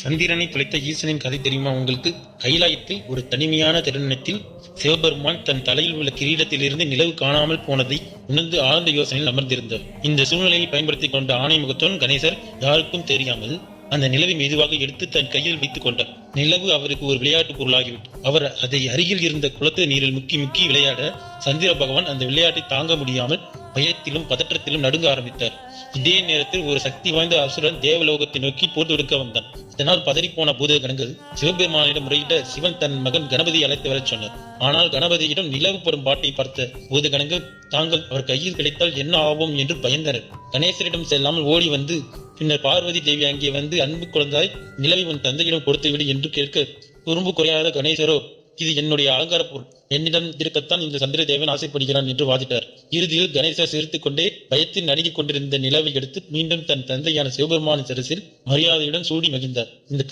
சந்திரனை துளைத்த ஈசனின் கதை தெரியுமா உங்களுக்கு? கைலாயத்தில் ஒரு தனிமையான திருநத்தில் சிவபெருமான் தன் தலையில் உள்ள கிரீடத்திலிருந்து நிலவு காணாமல் போனதை உணர்ந்து ஆழ்ந்த யோசனையில் அமர்ந்திருந்தார். இந்த சூழ்நிலையை பயன்படுத்திக் கொண்ட ஆணைமுகத்துடன் கணேசர் யாருக்கும் தெரியாமல் அந்த நிலவை மெதுவாக எடுத்து தன் கையில் வைத்துக் கொண்டார். நிலவு அவருக்கு ஒரு விளையாட்டு பொருளாகிவிட்டது. அவர் அதை அருகில் இருந்த குளத்து நீரில் முக்கி முக்கி விளையாட சந்திர பகவான் அந்த விளையாட்டை தாங்க முடியாமல் பயத்திலும் பதற்றத்திலும் நடுங்க ஆரம்பித்தார். இதே நேரத்தில் ஒரு சக்தி வாய்ந்த அசுரன் தேவலோகத்தை நோக்கி போர் தொடுக்க வந்தான். இதனால் பதறிப்போன பூத கணங்கள் சிவபெருமானிடம் முறையிட சிவன் தன் மகன் கணபதியை அழைத்து வரச் சொன்னார். ஆனால் கணபதியிடம் நிலவு பெறும் பாட்டை பார்த்த பூத கணங்கள் தாங்கள் அவர் கையில் கிடைத்தால் என்ன ஆவோம் என்று பயந்தனர். கணேசரிடம் செல்லாமல் ஓடி வந்து பின்னர் பார்வதி தேவி அங்கே வந்து அன்பு குழந்தாய் நிலவை உன் தந்தையிடம் கொடுத்துவிடு என்று கேட்க குறும்பு குறையாத கணேசரோ இது என்னுடைய அலங்கார பொருள். என்னிடம் இருக்கத்தான் இந்த சந்திரதேவன் ஆசைப்படுகிறான் என்று வாதிட்டார். இறுதியில் கணேசா சிரித்துக் கொண்டே பயத்தில் நடுங்கிக் கொண்டிருந்த நிலவை எடுத்து மீண்டும் தன் தந்தையான சிவபெருமானின் சரசில் மரியாதையுடன் சூடி மகிழ்ந்தார். இந்த